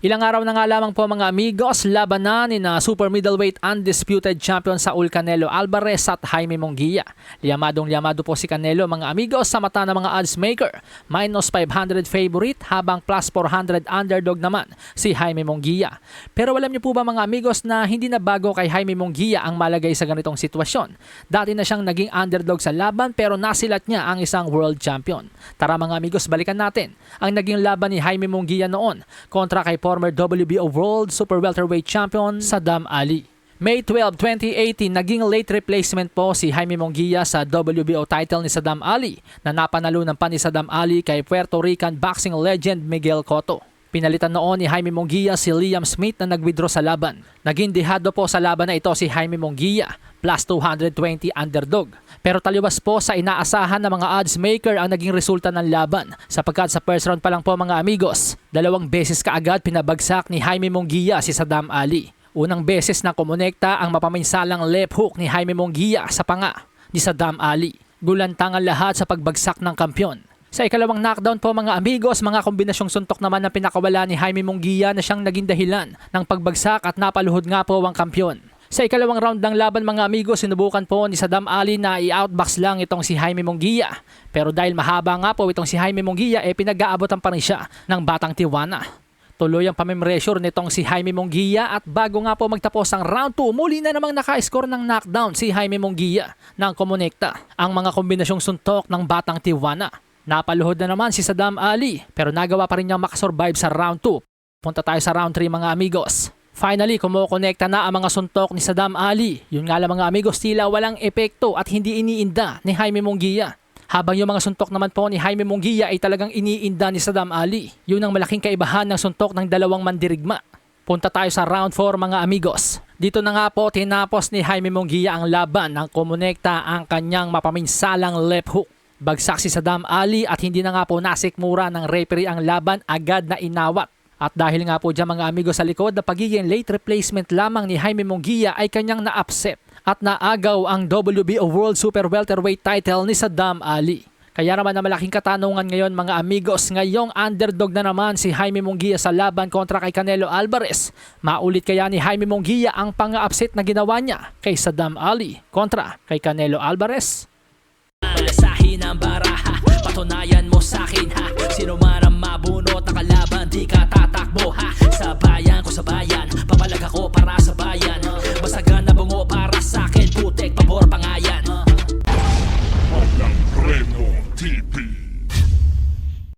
Ilang araw na nga lamang po mga amigos, laban na super middleweight undisputed champion Saul Canelo Alvarez at Jaime Monguia. Liyamadong liyamado po si Canelo mga amigos sa mata ng mga odds maker. Minus 500 favorite habang plus 400 underdog naman si Jaime Monguia. Pero alam niyo po ba mga amigos na hindi na bago kay Jaime Monguia ang malagay sa ganitong sitwasyon. Dati na siyang naging underdog sa laban pero nasilat niya ang isang world champion. Tara mga amigos, balikan natin ang naging laban ni Jaime Monguia noon kontra kay former WBO World Super Welterweight Champion Saddam Ali. May 12, 2018, naging late replacement po si Jaime Monguia sa WBO title ni Saddam Ali na napanalunan pa ni Saddam Ali kay Puerto Rican boxing legend Miguel Cotto. Pinalitan noon ni Jaime Monguia si Liam Smith na nag-withdraw sa laban. Naging dehado po sa laban na ito si Jaime Monguia plus 220 underdog. Pero taliwas po sa inaasahan ng mga odds maker ang naging resulta ng laban sapagkat sa first round pa lang po mga amigos, dalawang beses kaagad pinabagsak ni Jaime Monguia si Saddam Ali. Unang beses na kumonekta ang mapaminsalang left hook ni Jaime Monguia sa panga ni Saddam Ali. Gulantang ang lahat sa pagbagsak ng kampyon. Sa ikalawang knockdown po mga amigos, mga kombinasyong suntok naman ang pinakawala ni Jaime Monguia na siyang naging dahilan ng pagbagsak at napaluhod nga po ang kampyon. Sa ikalawang round ng laban mga amigos, sinubukan po ni Saddam Ali na i-outbox lang itong si Jaime Monguia. Pero dahil mahaba nga po itong si Jaime Monguia, eh pinag-aabotan pa rin siya ng Batang Tijuana. Tuloy ang pamimresyure nitong si Jaime Monguia at bago nga po magtapos ang round 2, muli na namang naka-score ng knockdown si Jaime Monguia ng kumonekta ang mga kombinasyong suntok ng Batang Tijuana. Napaluhod na naman si Saddam Ali pero nagawa pa rin niyang makasurvive sa round 2. Punta tayo sa round 3 mga amigos. Finally, kumukonekta na ang mga suntok ni Saddam Ali. Yun nga lang mga amigos, tila walang epekto at hindi iniinda ni Jaime Monguia. Habang yung mga suntok naman po ni Jaime Monguia ay talagang iniinda ni Saddam Ali. Yun ang malaking kaibahan ng suntok ng dalawang mandirigma. Punta tayo sa round 4 mga amigos. Dito na nga po tinapos ni Jaime Monguia ang laban nang kumonekta ang kanyang mapaminsalang left hook. Bagsak si Saddam Ali at hindi na nga po nasikmura ng referee ang laban agad na inawat. At dahil nga po dyan mga amigo sa likod na pagiging late replacement lamang ni Jaime Monguia ay kanyang na-upset at naagaw ang WBO World Super Welterweight title ni Saddam Ali. Kaya naman na malaking katanungan ngayon mga amigos, ngayong underdog na naman si Jaime Monguia sa laban kontra kay Canelo Alvarez. Maulit kaya ni Jaime Monguia ang pang-upset na ginawa niya kay Saddam Ali kontra kay Canelo Alvarez? Palasahin ang baraha. Patunayan mo sa'kin ha? Sino man ang mabunot na kalaban Di ka tatakbo ha? Sa bayan ko sa bayan. Papalag ako para sa bayan.